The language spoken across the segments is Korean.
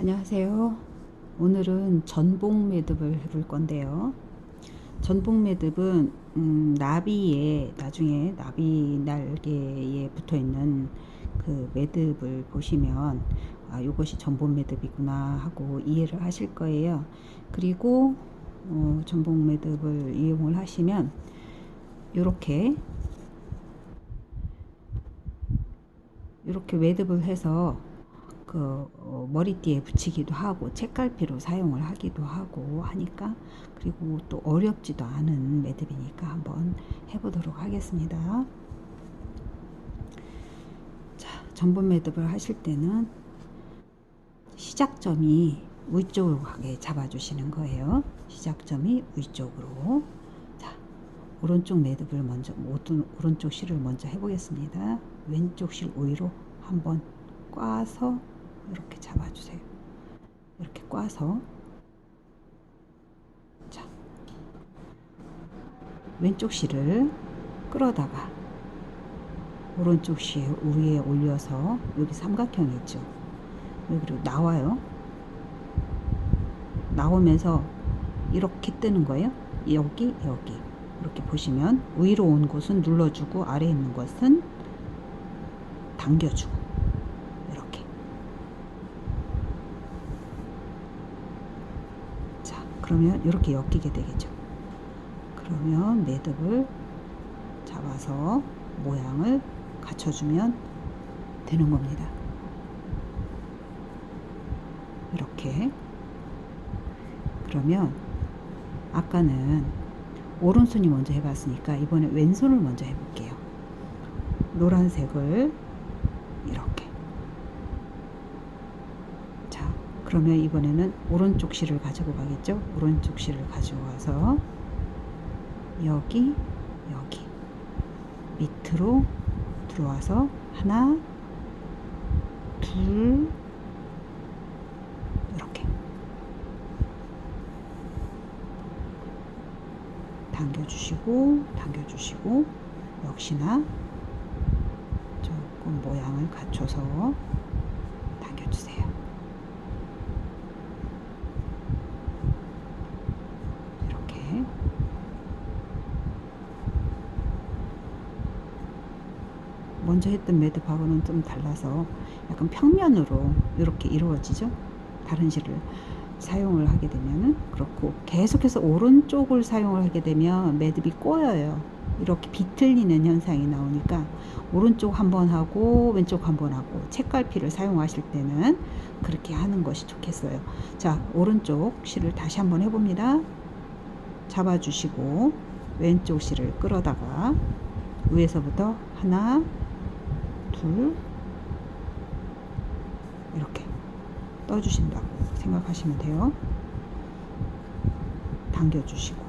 안녕하세요. 오늘은 전복 매듭을 해볼 건데요. 전복 매듭은 음, 나비에 나중에 나비 날개에 붙어 있는 그 매듭을 보시면 아, 이것이 전복 매듭이구나 하고 이해를 하실 거예요. 그리고 어, 전복 매듭을 이용을 하시면 이렇게 이렇게 매듭을 해서 그 어, 머리띠에 붙이기도 하고 책갈피로 사용을 하기도 하고 하니까 그리고 또 어렵지도 않은 매듭이니까 한번 해보도록 하겠습니다. 자, 전분 매듭을 하실 때는 시작점이 위쪽으로 가게 잡아주시는 거예요. 시작점이 위쪽으로. 자, 오른쪽 매듭을 먼저 오른쪽 실을 먼저 해보겠습니다. 왼쪽 실 위로 한번 꽈서. 꽈서 자 왼쪽 실을 끌어다가 오른쪽 실 위에 올려서 여기 삼각형이 있죠. 여기로 나와요. 나오면서 이렇게 뜨는 거예요. 여기 여기 이렇게 보시면 위로 온 곳은 눌러주고 아래 있는 것은 당겨주고 이렇게 자 그러면 이렇게 엮이게 되겠죠. 그러면 매듭을 잡아서 모양을 갖춰주면 되는 겁니다. 이렇게. 그러면 아까는 오른손이 먼저 해봤으니까 이번에 왼손을 먼저 해볼게요. 노란색을 이렇게 자 그러면 이번에는 오른쪽 실을 가지고 가겠죠? 오른쪽 실을 가지고 가서 여기 여기. 밑으로 들어와서 하나 둘 이렇게. 당겨주시고 당겨주시고 역시나 조금 모양을 갖춰서 당겨주세요. 이렇게 먼저 했던 매듭하고는 좀 달라서 약간 평면으로 이렇게 이루어지죠. 다른 실을 사용을 하게 되면은 그렇고 계속해서 오른쪽을 사용을 하게 되면 매듭이 꼬여요. 이렇게 비틀리는 현상이 나오니까 오른쪽 한 번 하고 왼쪽 한 번 하고 책갈피를 사용하실 때는 그렇게 하는 것이 좋겠어요. 자, 오른쪽 실을 다시 한번 해봅니다. 잡아주시고 왼쪽 실을 끌어다가 위에서부터 하나, 둘 이렇게 떠주신다고 생각하시면 돼요. 당겨주시고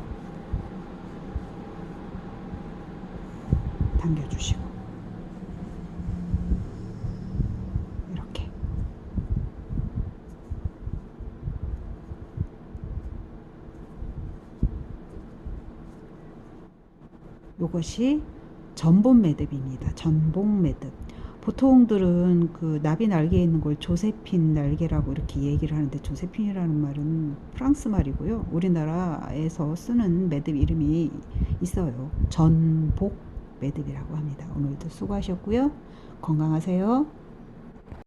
당겨주시고 이렇게 요것이 전본 매듭입니다. 전복 매듭. 보통들은 그 나비 날개에 있는 걸 조세핀 날개라고 이렇게 얘기를 하는데 조세핀이라는 말은 프랑스 말이고요. 우리나라에서 쓰는 매듭 이름이 있어요. 전복 매듭이라고 합니다. 오늘도 수고하셨고요. 건강하세요.